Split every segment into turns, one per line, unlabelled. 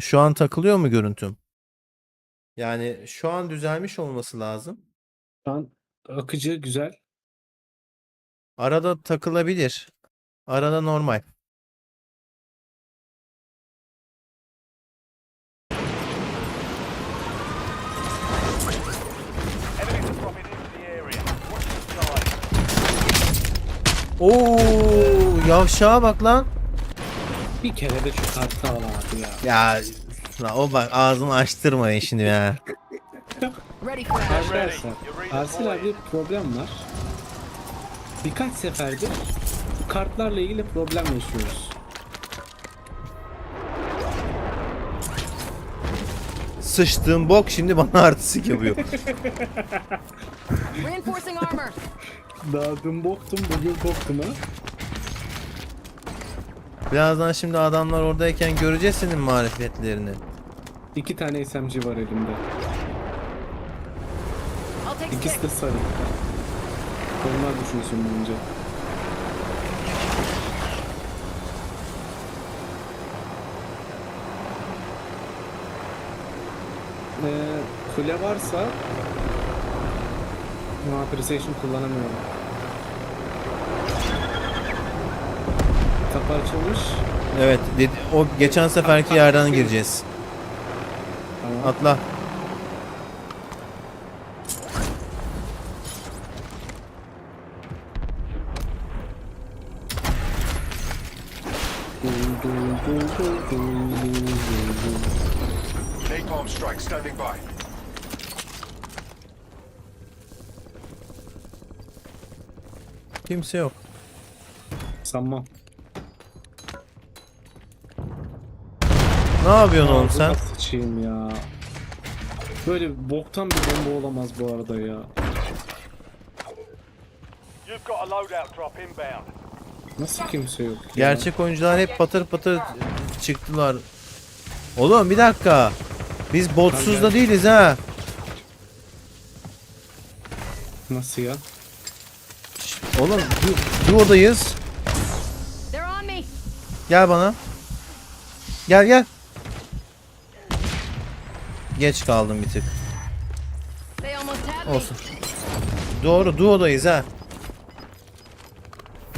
Şu an takılıyor mu görüntüm? Yani şu an düzelmiş olması lazım.
Şu an akıcı güzel.
Arada takılabilir. Arada normal. Oo, yavşağa bak lan.
Bir kere de şu kartı alamadı ya.
Ya lan o bak ağzını açtırmayın şimdi ya.
Arkadaşlar Arsil abi problem var. Birkaç seferdir kartlarla ilgili problem yaşıyoruz.
Sıçtığım bok şimdi bana artistik yapıyor.
Daha dün boktum bugün boktum ha.
Birazdan şimdi adamlar oradayken göreceğiz senin marifetlerini.
İki tane SMG var elimde. İkisi de sarı. Onlar düşünsün bence. Ee, kule varsa No, Precision kullanamıyorum. Kapı açılmış.
Evet, dedi, o geçen seferki yerden gireceğiz.
Tamam.
Atla.
Napalm strike standing by.
Kimse yok.
Sanmam.
Ne yapıyorsun oğlum sen?
Sıçayım ya. Böyle boktan bir bomba olamaz bu arada ya.
You've got a loadout drop inbound.
Nasıl kimse yok ya?
Gerçek oyuncular hep patır patır çıktılar. Oğlum bir dakika. Biz botsuz da değiliz ha.
Nasıl ya?
Oğlum du- duodayız. Gel bana. Gel gel. Geç kaldım bir tık. Olsun. Doğru duodayız ha.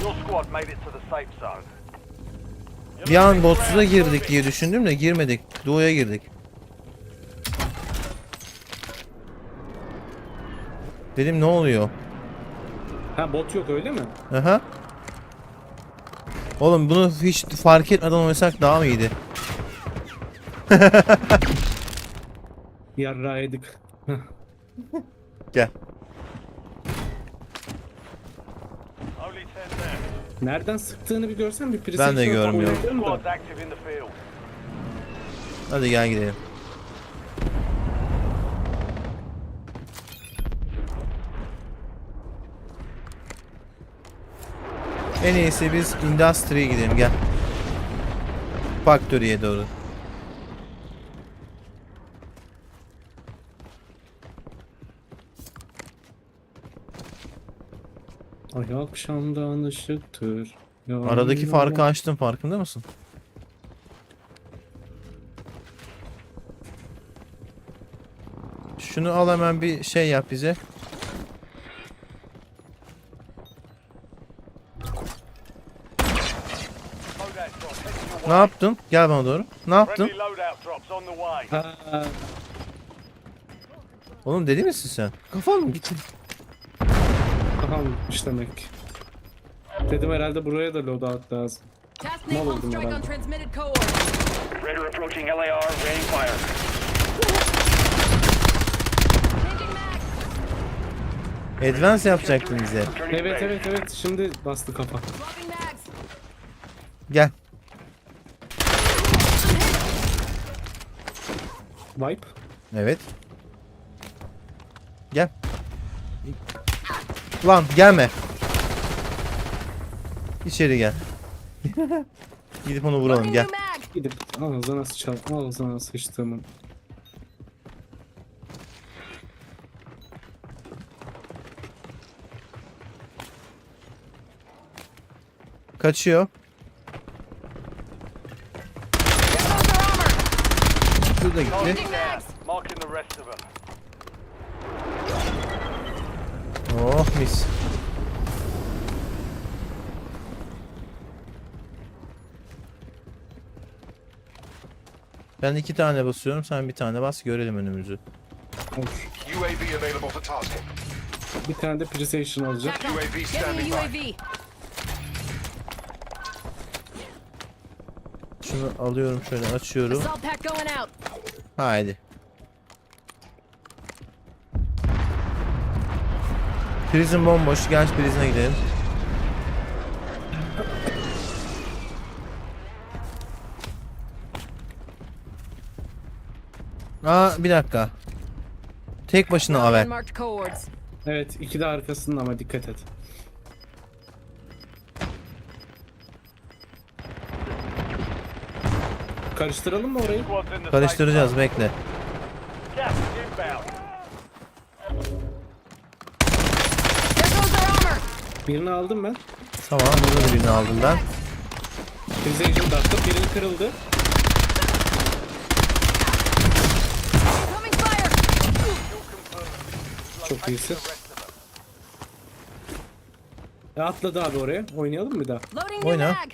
Your squad made it to the safe zone.
Bir an botsuza girdik diye düşündüm de girmedik. Duo'ya girdik. Dedim ne oluyor?
Ha bot yok öyle mi?
Aha. Oğlum bunu hiç fark etmeden oynasak daha mı iyiydi?
Yarra yedik.
Gel.
Only ten there.
Nereden sıktığını bir görsen bir precision
Ben de görmüyorum. Hadi gel gidelim. En iyisi biz Industry'ye gidelim gel. Factory'ye doğru.
Ay akşamdan ışıktır.
Aradaki farkı açtım farkında mısın? Şunu al hemen bir şey yap bize. Ne yaptın? Gel bana doğru. Ne yaptın?
Ha,
Oğlum deli misin sen? Kafan mı gitti?
Gitmiş demek. Dedim herhalde buraya da loadout lazım.
Task
Mal
napalm
oldum
strike on
herhalde.
transmitted coordinates.
Raider approaching LAR, ready fire.
Changing mags.
Advance yapacaktın bize.
Turning
Evet
base.
evet evet şimdi bastı kafa.
Swapping mags.
Gel.
Wipe.
Evet. Gel. Lan gelme. İçeri gel. Gidip onu vuralım gel.
Gidip ağzına sıçalım. Ağzına sıçtığımın.
Kaçıyor.
There goes their armor.
Şu da gitti.
Them.
Oh mis. Ben iki tane basıyorum. Sen bir tane bas. Görelim önümüzü.
Olur.
UAV available for tasking.
Bir tane de precision olacak.
UAV standing by.
UAV.
Şunu alıyorum şöyle açıyorum.
Assault pack going out.
Haydi. Prison bomboş. Gel prison'a gidelim. Aa bir dakika. Tek başına
cohorts.
Evet iki de arkasında ama dikkat et. Karıştıralım mı orayı?
Karıştıracağız bekle.
Birini aldım ben.
Tamam burada da birini aldım ben.
Precision dattım. Birini kırıldı. Çok iyisin. E, atladı abi oraya. Oynayalım mı bir daha?
Loading new
Oyna.
mag.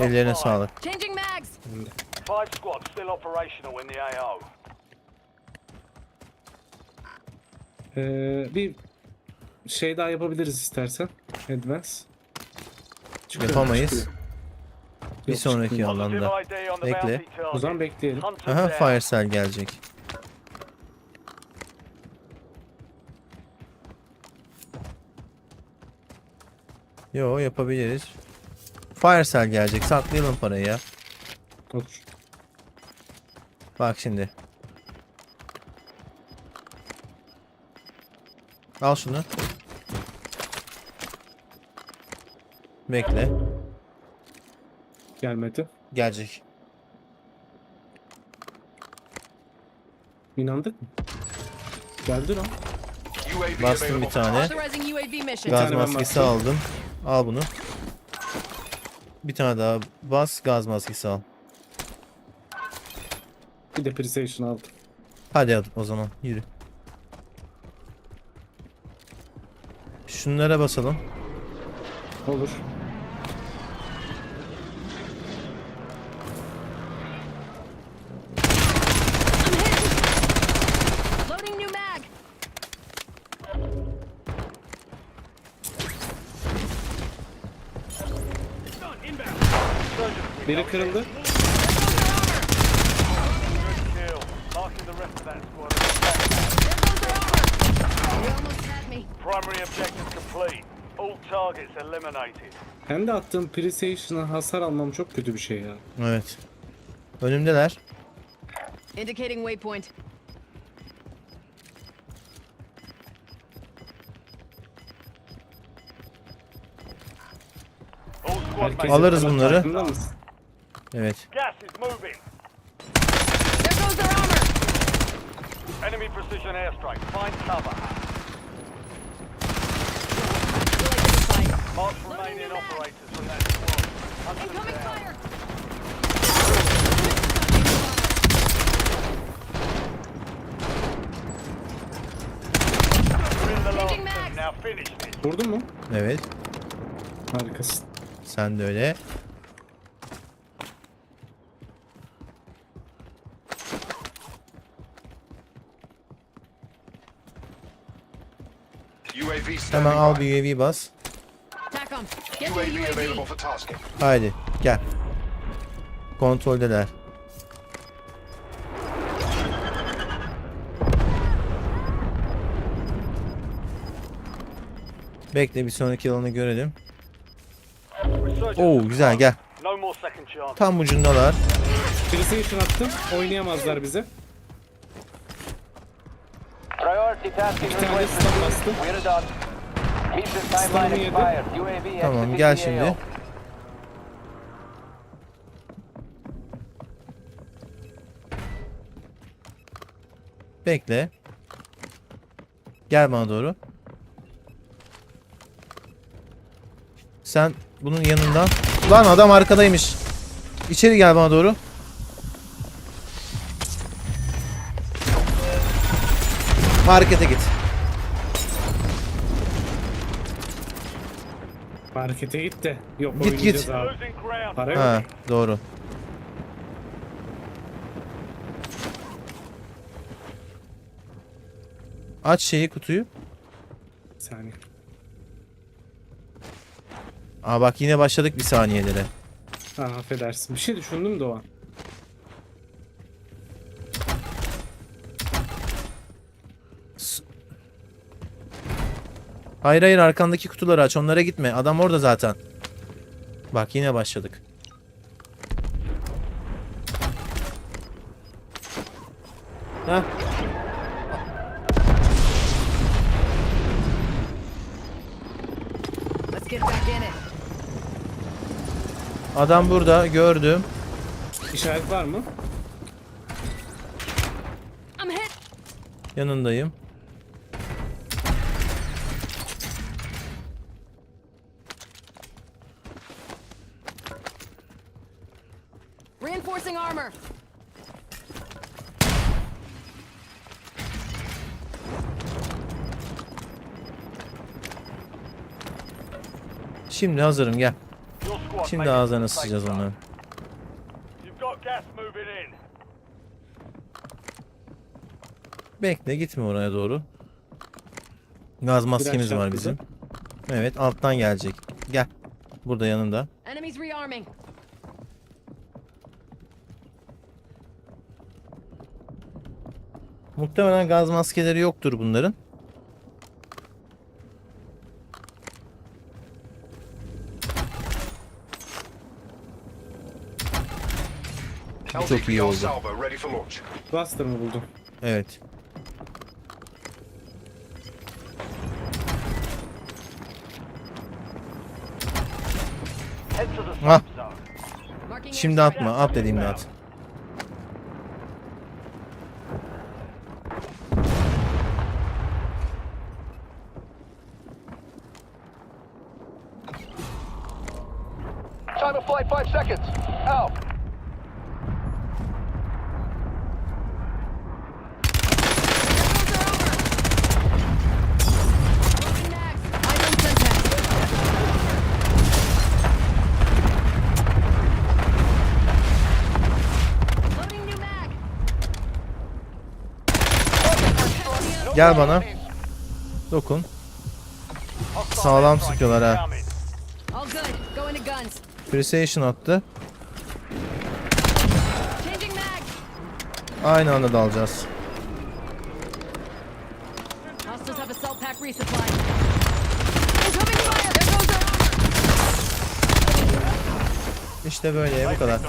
Ellerine sağlık.
Five squads still operational in the AO.
Ee, bir şey daha yapabiliriz istersen. Advance. Çıkıyor,
Yapamayız.
çıkıyor.
Bir
Yok,
sonraki
çıkmıyor.
alanda. Bekle.
O zaman bekleyelim.
Aha
down.
fire cell gelecek. Yo yapabiliriz. Fire cell gelecek. Saklayalım parayı ya.
Olur.
Bak şimdi. Al şunu. Bekle.
Gelmedi.
Gelecek.
İnandık mı? Geldi lan.
Bastım bir tane.
Authorizing UAV mission.
Gaz
tane ben
maskesi
bastım.
aldım. Al bunu. Bir tane daha bas gaz maskesi al.
Bir de precision aldım.
Hadi hadi o zaman yürü. Şunlara basalım.
Olur.
Loading new mag.
Biri kırıldı.
Good kill. Marking the rest of that squad.
There goes their armor. They almost had me.
Primary objective complete. All targets eliminated.
Kendi attığım precision'a hasar almam çok kötü bir şey ya.
Evet. Önümdeler.
Indicating waypoint.
All squad
Herkes
mates.
Alırız bunları.
Farkında mısın?
Evet.
Gas is moving.
There goes their armor.
Enemy precision airstrike. Find cover. Mark remaining operators from that squad. Hunt them
Incoming
down.
fire.
You're in the last
Changing
two.
mags.
Now finish this.
Vurdun mu?
Evet.
Harikasın.
Sen de öyle.
UAV standing
Hemen al
by.
bir UAV bas.
TACOM. Get to
UAV available
UAV.
for tasking.
Haydi gel. Kontroldeler. Bekle bir sonraki alanı görelim. Oo güzel gel. Tam ucundalar.
Precision attım. Oynayamazlar bize.
Priority tasking
Bir tane stun bastım.
Tamam gel şimdi. Bekle. Gel bana doğru. Sen bunun yanından. Lan adam arkadaymış. İçeri gel bana doğru. Markete git.
Markete git de. Yok
Git,
oynayacağız
git.
abi. Para yok.
Ha, doğru. Aç şeyi kutuyu.
Bir saniye.
Aa bak yine başladık bir saniyelere.
Ha affedersin. Bir şey düşündüm de o an.
Hayır hayır arkandaki kutuları aç onlara gitme. Adam orada zaten. Bak yine başladık. Heh.
Let's get back in it.
Adam burada gördüm.
İşaret var mı?
Yanındayım.
Reinforcing armor.
Şimdi hazırım gel. Şimdi ağzına
zone.
onları. Bekle gitme oraya doğru. Gaz maskemiz var bizim. Evet alttan gelecek. Gel. Burada yanında. Muhtemelen gaz maskeleri yoktur bunların. Çok iyi oldu.
Cluster mı buldum?
Evet.
The
Ah. Şimdi atma. At dediğimde at.
Time of flight five seconds. Out.
Loading mags. I don't contact. Loading new mag.
Gel bana. Dokun. Sağlam sıkıyorlar ha. Precision attı. Aynı anda dalacağız. İşte böyle bu kadar.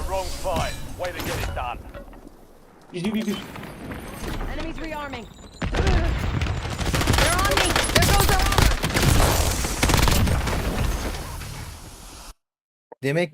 Bir bir bir.
Enemies rearming. They're on me. There goes our armor.
Demek